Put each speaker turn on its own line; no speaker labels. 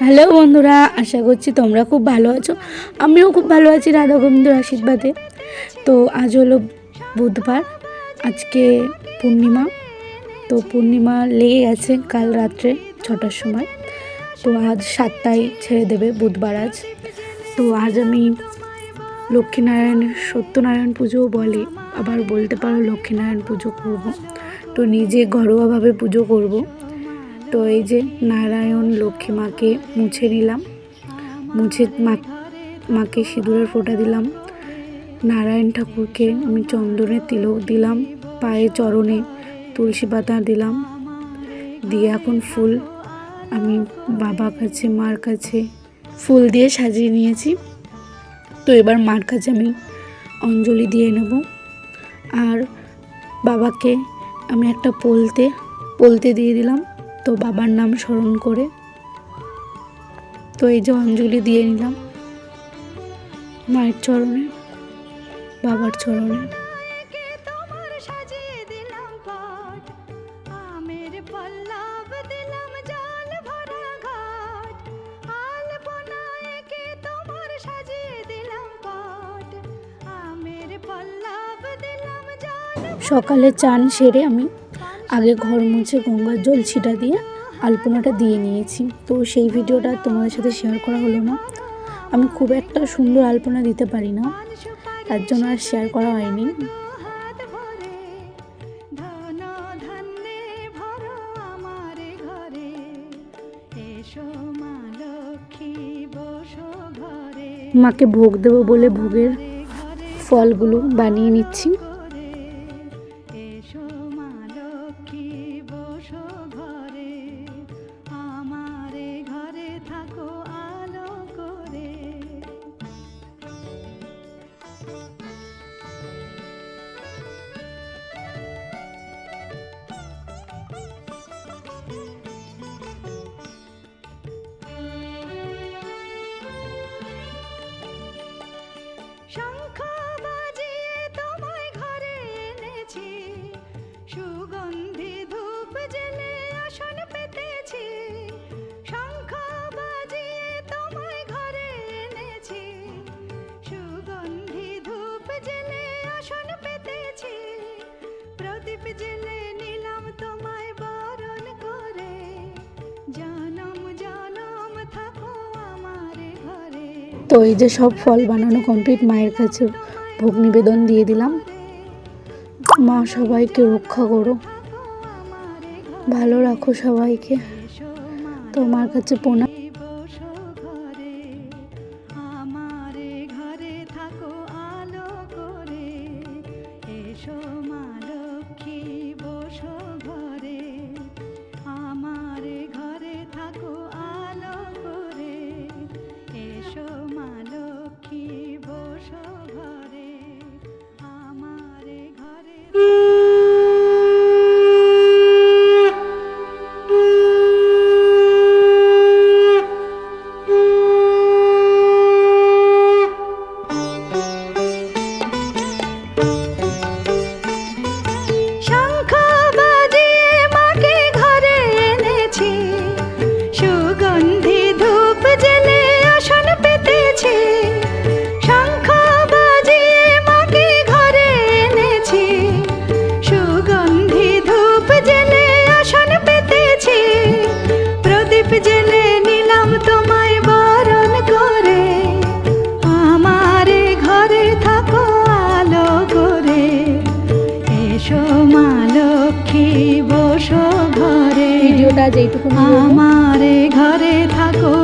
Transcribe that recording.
Hello বন্ধুরা, আশা করছি তোমরা খুব ভালো আছো। আমিও খুব ভালো আছি রাধা গোবিন্দর আশীর্বাদে। তো আজ হলো বুধবার, আজকে পূর্ণিমা। তো পূর্ণিমা লেগে গেছে কাল রাত্রে ছটার সময়। তো আজ সাতটায় ছেড়ে দেবে বুধবার আজ। তো আজ আমি লক্ষ্মীনারায়ণের সত্যনারায়ণ পুজোও বলে, আবার বলতে পারো লক্ষ্মীনারায়ণ পুজো করব। তো নিজে ঘরোয়াভাবে পুজো করব। তো এই যে নারায়ণ লক্ষ্মী মাকে মুছে নিলাম। মুছে মা মাকে সিঁদুরের ফোঁটা দিলাম। নারায়ণ ঠাকুরকে আমি চন্দনের তিলক দিলাম, পায়ে চরণে তুলসী পাতা দিলাম। দিয়ে এখন ফুল আমি বাবার কাছে, মার কাছে ফুল দিয়ে সাজিয়ে নিয়েছি। তো এবার মার কাছে আমি অঞ্জলি দিয়ে নেব। আর বাবাকে আমি একটা পোলতে পোলতে দিয়ে দিলাম। তো বাবার নাম স্মরণ করে তো এই যে অঞ্জলি দিয়ে নিলাম মায়ের চরণে বাবার চরণে।
কে তোমার সাজিয়ে দিলাম আমের পল্লব দিলাম জল ভরা ঘাট আলপনায় কে তোমার সাজিয়ে দিলাম আমের পল্লব দিলাম
সকালে চান সেরে আমি আগে ঘর মুছে গঙ্গার জল ছিটা দিয়ে আলপনাটা দিয়ে নিয়েছি। তো সেই ভিডিওটা তোমাদের সাথে শেয়ার করা হলো না। আমি খুব একটা সুন্দর আলপনা দিতে পারি না। তার জন্য আর শেয়ার করা হয়নি। মাকে ভোগ দেবো বলে ভোগের ফলগুলো বানিয়ে নিচ্ছি। তো এই যে সব ফল বানানো কমপ্লিট মায়ের কাছে ভোগ নিবেদন দিয়ে দিলাম। মা সবাইকে রক্ষা করো। ভালো রাখো সবাইকে। তো মার কাছে প্রণাম।
এসো মা লক্ষ্মী বসো ঘরে।
ভিডিওটা যেটুকু
আমারে ঘরে থাকো